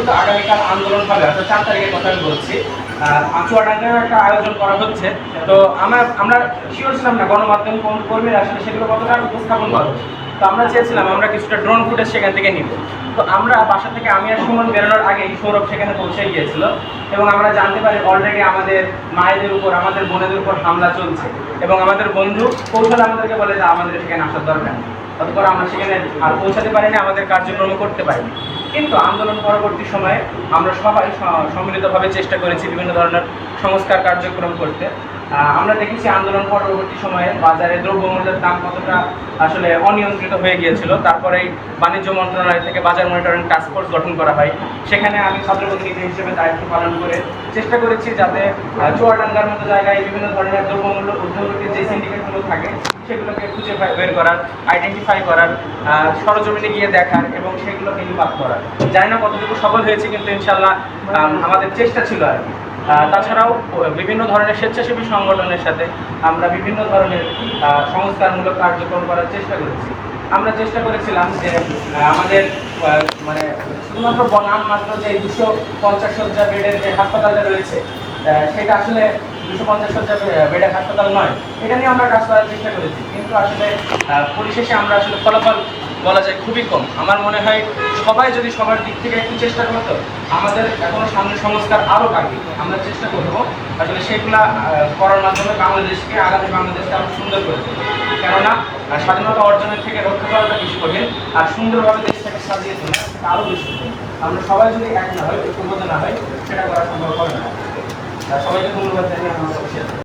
যেহেতু আগামীকাল আন্দোলন হবে অর্থাৎ চার তারিখের কথা আমি বলছি আহ, চুয়াডাঙ্গায় একটা আয়োজন করা হচ্ছে। তো আমার আমরা শিওর ছিলাম না গণমাধ্যম কর্ম- কর্মীরা আসলে সেগুলো কতটা উপস্থাপন করবে তো আমরা চেয়েছিলাম আমরা কিছুটা ড্রোন ফুটেজ সেখান থেকে নিব। তো আমরা বাসা থেকে আমি আর সুমন বেরোনোর আগেই সৌরভ সেখানে পৌঁছে গিয়েছিল এবং আমরা জানতে পারি অলরেডি আমাদের মায়েদের উপর, আমাদের বোনেদের উপর হামলা চলছে এবং আমাদের বন্ধু কৌশল আমাদেরকে বলে যে আমাদের সেখানে আসার দরকার অতপর আমরা সেখানে আর পৌঁছাতে পারিনি, আমাদের কার্যক্রম করতে পারিনি। কিন্তু আন্দোলন পরবর্তী সময়ে আমরা সবাই সম্মিলিতভাবে চেষ্টা করেছি বিভিন্ন ধরনের সংস্কার কার্যক্রম করতে। আমরা দেখেছি আন্দোলন পরবর্তী সময়ে বাজারে দ্রব্যমূল্যের দাম কতটা আসলে অনিয়ন্ত্রিত হয়ে গিয়েছিল। তারপরেই বাণিজ্য মন্ত্রণালয় থেকে বাজার মনিটরিং টাস্ক ফোর্স গঠন করা হয়। সেখানে আমি ছাত্রপ্রতিনিধি হিসেবে দায়িত্ব পালন করে চেষ্টা করেছি যাতে চুয়াডাঙ্গার মতো জায়গায় বিভিন্ন ধরনের দ্রব্যমূল্য ঊর্ধ্বগতির যে সিন্ডিকেটগুলো থাকে, সেগুলোকে খুঁজে বের করার আইডেন্টিফাই করার সরজমিনে গিয়ে দেখার এবং সেগুলোকে নিপাত করার। জানি না কতটুকু সফল হয়েছে, কিন্তু ইনশাল্লাহ আমাদের চেষ্টা ছিল আর কি। তাছাড়াও বিভিন্ন ধরনের স্বেচ্ছাসেবী সংগঠনের সাথে আমরা বিভিন্ন ধরনের সংস্কারমূলক কার্যক্রম করার চেষ্টা করেছি। আমরা চেষ্টা করেছিলাম যে আমাদের মানে শুধুমাত্র বনাম মাত্র যে দুশো পঞ্চাশ শয্যা বেডের যে হাসপাতালটা রয়েছে সেটা আসলে দুশো পঞ্চাশ শয্যা বে- হাসপাতাল নয়। এটা নিয়ে আমরা কাজ করার চেষ্টা করেছি। কিন্তু আসলে পরিশেষে আমরা আসলে ফলাফল বলা যায় খুবই কম। আমার মনে হয় সবাই যদি সবার দিক থেকে একটু চেষ্টা করতো আমাদের এখনও সামনে সংস্কার আরও বাকি আমরা চেষ্টা করব আসলে সেগুলা করার মাধ্যমে বাংলাদেশকে, আগামী বাংলাদেশকে আরও সুন্দর করে। কেননা স্বাধীনতা অর্জনের থেকে রক্ষা করাটা বেশি কঠিন আর সুন্দরভাবে দেশটাকে সাজিয়ে তোলা আরও বেশি আমরা সবাই যদি এক না হয়, ঐক্যবদ্ধ না হয়, সেটা করা সম্ভব হবে না। সবাইকে ধন্যবাদ জানিয়ে আমার।